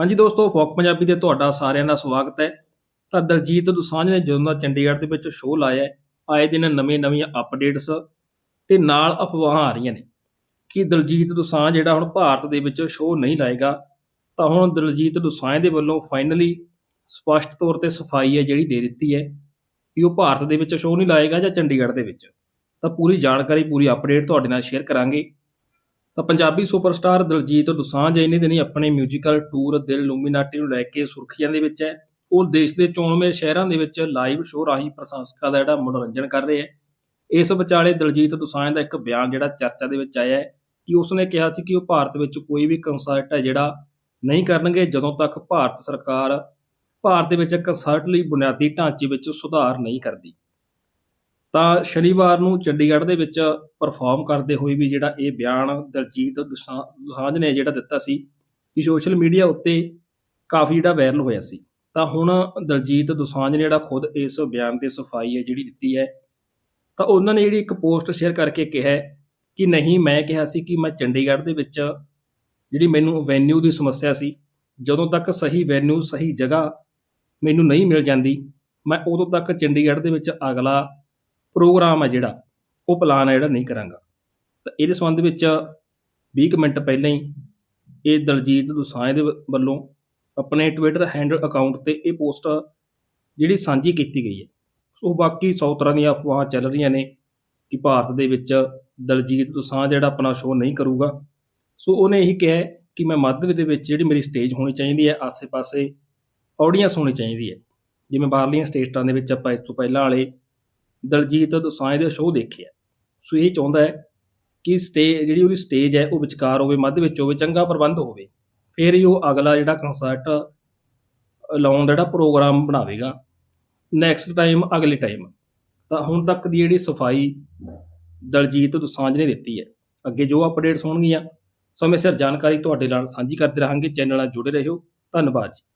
ਹਾਂਜੀ ਦੋਸਤੋ, ਫੋਕ ਪੰਜਾਬੀ ਤੇ ਤੁਹਾਡਾ ਸਾਰਿਆਂ ਦਾ ਸਵਾਗਤ ਹੈ। ਤਾਂ ਦਲਜੀਤ ਦੋਸਾਂਝ ਨੇ ਜਦੋਂ ਦਾ ਚੰਡੀਗੜ੍ਹ ਦੇ ਵਿੱਚ ਸ਼ੋਅ ਲਾਇਆ ਆਏ ਦਿਨ ਨਵੇਂ-ਨਵੀਆਂ ਅਪਡੇਟਸ ਤੇ ਨਾਲ ਅਫਵਾਹਾਂ ਆ ਰਹੀਆਂ ਨੇ ਕਿ ਦਲਜੀਤ ਦੋਸਾਂਝ ਜਿਹੜਾ ਹੁਣ ਭਾਰਤ ਦੇ ਵਿੱਚ ਸ਼ੋਅ ਨਹੀਂ ਲਾਏਗਾ, ਤਾਂ ਹੁਣ ਦਲਜੀਤ ਦੋਸਾਂਝ ਦੇ ਵੱਲੋਂ ਫਾਈਨਲੀ ਸਪਸ਼ਟ ਤੌਰ ਤੇ ਸਫ਼ਾਈ ਹੈ ਜਿਹੜੀ ਦੇ ਦਿੱਤੀ ਹੈ ਕਿ ਉਹ ਭਾਰਤ ਦੇ ਵਿੱਚ ਸ਼ੋਅ ਨਹੀਂ ਲਾਏਗਾ ਜਾਂ ਚੰਡੀਗੜ੍ਹ ਦੇ ਵਿੱਚ। ਤਾਂ ਪੂਰੀ ਜਾਣਕਾਰੀ, ਪੂਰੀ ਅਪਡੇਟ ਤੁਹਾਡੇ ਨਾਲ ਸ਼ੇਅਰ ਕਰਾਂਗੇ। ਤਾਂ ਪੰਜਾਬੀ ਸੁਪਰਸਟਾਰ ਦਲਜੀਤ ਦੋਸਾਂਝ ਇਹਨੇ ਦਿਨੀ ਆਪਣੇ ਮਿਊਜ਼ੀਕਲ ਟੂਰ ਦਿਲ ਲੂਮੀਨਾਟੀ ਨੂੰ ਲੈ ਕੇ ਸੁਰਖੀਆਂ ਦੇ ਵਿੱਚ ਹੈ। ਉਹ ਦੇਸ਼ ਦੇ ਚੋਣਵੇਂ ਸ਼ਹਿਰਾਂ ਦੇ ਵਿੱਚ ਲਾਈਵ ਸ਼ੋਅ ਰਾਹੀਂ ਪ੍ਰਸ਼ੰਸਕਾਂ ਦਾ ਜਿਹੜਾ ਮਨੋਰੰਜਨ ਕਰ ਰਹੇ ਹੈ। ਇਸ ਵਿਚਾਲੇ ਦਲਜੀਤ ਦੋਸਾਂਝ ਦਾ ਇੱਕ ਬਿਆਨ ਜਿਹੜਾ ਚਰਚਾ ਦੇ ਵਿੱਚ ਆਇਆ ਹੈ ਕਿ ਉਸਨੇ ਕਿਹਾ ਸੀ ਕਿ ਉਹ ਭਾਰਤ ਵਿੱਚ ਕੋਈ ਵੀ ਕੰਸਰਟ ਹੈ ਜਿਹੜਾ ਨਹੀਂ ਕਰਨਗੇ, ਜਦੋਂ ਤੱਕ ਭਾਰਤ ਸਰਕਾਰ ਭਾਰਤ ਦੇ ਵਿੱਚ ਕੰਸਰਟ ਲਈ ਬੁਨਿਆਦੀ ਢਾਂਚੇ ਵਿੱਚ ਸੁਧਾਰ ਨਹੀਂ ਕਰਦੀ। ਤਾਂ ਸ਼ਨੀਵਾਰ ਨੂੰ ਚੰਡੀਗੜ੍ਹ ਦੇ ਵਿੱਚ ਪਰਫਾਰਮ ਕਰਦੇ ਹੋਏ ਵੀ ਜਿਹੜਾ ਇਹ ਬਿਆਨ ਦਲਜੀਤ ਦੋਸਾ- ਦੋਸਾਂਝ ਨੇ ਜਿਹੜਾ ਦਿੱਤਾ ਸੀ ਕਿ ਸੋਸ਼ਲ ਮੀਡੀਆ ਉੱਤੇ ਕਾਫੀ ਜਿਹੜਾ ਵਾਇਰਲ ਹੋਇਆ ਸੀ। ਤਾਂ ਹੁਣ ਦਲਜੀਤ ਦੋਸਾਂਝ ਨੇ ਜਿਹੜਾ ਖੁਦ ਇਸ ਬਿਆਨ ਤੇ ਸਫ਼ਾਈ ਹੈ ਜਿਹੜੀ ਦਿੱਤੀ ਹੈ, ਤਾਂ ਉਹਨਾਂ ਨੇ ਜਿਹੜੀ ਇੱਕ ਪੋਸਟ ਸ਼ੇਅਰ ਕਰਕੇ ਕਿਹਾ ਕਿ ਨਹੀਂ, ਮੈਂ ਕਿਹਾ ਸੀ ਕਿ ਮੈਂ ਚੰਡੀਗੜ੍ਹ ਦੇ ਵਿੱਚ ਜਿਹੜੀ ਮੈਨੂੰ ਵੈਨਿਊ ਦੀ ਸਮੱਸਿਆ ਸੀ, ਜਦੋਂ ਤੱਕ ਸਹੀ ਵੈਨਿਊ ਸਹੀ ਜਗ੍ਹਾ ਮੈਨੂੰ ਨਹੀਂ ਮਿਲ ਜਾਂਦੀ, ਮੈਂ ਉਦੋਂ ਤੱਕ ਚੰਡੀਗੜ੍ਹ ਦੇ ਵਿੱਚ ਅਗਲਾ ਪ੍ਰੋਗਰਾਮ ਹੈ ਜਿਹੜਾ, ਉਹ ਪਲਾਨ ਹੈ ਜਿਹੜਾ ਨਹੀਂ ਕਰਾਂਗਾ। ਤਾਂ ਇਹਦੇ ਸੰਬੰਧ ਵਿੱਚ 20 ਕੁ ਮਿੰਟ ਪਹਿਲਾਂ ਹੀ ਇਹ ਦਲਜੀਤ ਦੋਸਾਂਝ ਦੇ ਵ- ਵੱਲੋਂ ਆਪਣੇ ਟਵਿੱਟਰ ਹੈਂਡਲ ਅਕਾਊਂਟ ਤੇ ਇਹ ਪੋਸਟ ਜਿਹੜੀ ਸਾਂਝੀ ਕੀਤੀ ਗਈ ਹੈ। ਸੋ ਬਾਕੀ 100 ਤਰ੍ਹਾਂ ਦੀਆਂ ਅਫਵਾਹਾਂ ਚੱਲ ਰਹੀਆਂ ਨੇ ਕਿ ਭਾਰਤ ਦੇ ਵਿੱਚ ਦਲਜੀਤ ਦੋਸਾਂਝ ਜਿਹੜਾ ਆਪਣਾ ਸ਼ੋਅ ਨਹੀਂ ਕਰੂਗਾ। ਸੋ ਉਹਨੇ ਇਹੀ ਕਿਹਾ ਕਿ ਮੈਂ ਮੱਧ ਦੇ ਵਿੱਚ ਜਿਹੜੀ ਮੇਰੀ ਸਟੇਜ ਹੋਣੀ ਚਾਹੀਦੀ ਹੈ, ਆਸੇ-ਪਾਸੇ ਆਡੀਅנס ਹੋਣੀ ਚਾਹੀਦੀ ਹੈ। ਜਿਵੇਂ ਬਾਹਰਲੀਆਂ ਸਟੇਟਾਂ ਦੇ ਵਿੱਚ ਆਪਾਂ ਇਸ ਤੋਂ ਪਹਿਲਾਂ ਵਾਲੇ ਦਲਜੀਤ ਦੋਸਾਂਝ ਦੇ ਸ਼ੋਅ ਦੇਖੇ ਆ। ਸੋ ਇਹ ਚਾਹੁੰਦਾ ਹੈ ਕਿ ਸਟੇ, ਜਿਹੜੀ ਉਹਦੀ ਸਟੇਜ ਹੈ, ਉਹ ਵਿਚਕਾਰ ਹੋਵੇ, ਮੱਧ ਵਿੱਚ ਹੋਵੇ, ਚੰਗਾ ਪ੍ਰਬੰਧ ਹੋਵੇ। ਫਿਰ ਹੀ ਉਹ ਅਗਲਾ ਜਿਹੜਾ ਕੰਸਰਟ ਲਾਉਣ ਦਾ ਜਿਹੜਾ ਪ੍ਰੋਗਰਾਮ ਬਣਾਵੇਗਾ। ਨੈਕਸਟ ਟਾਈਮ ਅਗਲੇ ਟਾਈਮ ਤਾਂ ਹੁਣ ਤੱਕ ਦੀ ਜਿਹੜੀ ਸਫ਼ਾਈ ਦਲਜੀਤ ਦੋਸਾਂਝ ਨੇ ਦਿੱਤੀ ਹੈ। ਅੱਗੇ ਜੋ ਅਪਡੇਟਸ ਹੋਣਗੀਆਂ, ਸਮੇਂ ਸਿਰ ਜਾਣਕਾਰੀ ਤੁਹਾਡੇ ਨਾਲ ਸਾਂਝੀ ਕਰਦੇ ਰਹਾਂਗੇ। ਚੈਨਲ ਨਾਲ ਜੁੜੇ ਰਹੋ ਧੰਨਵਾਦ ਜੀ।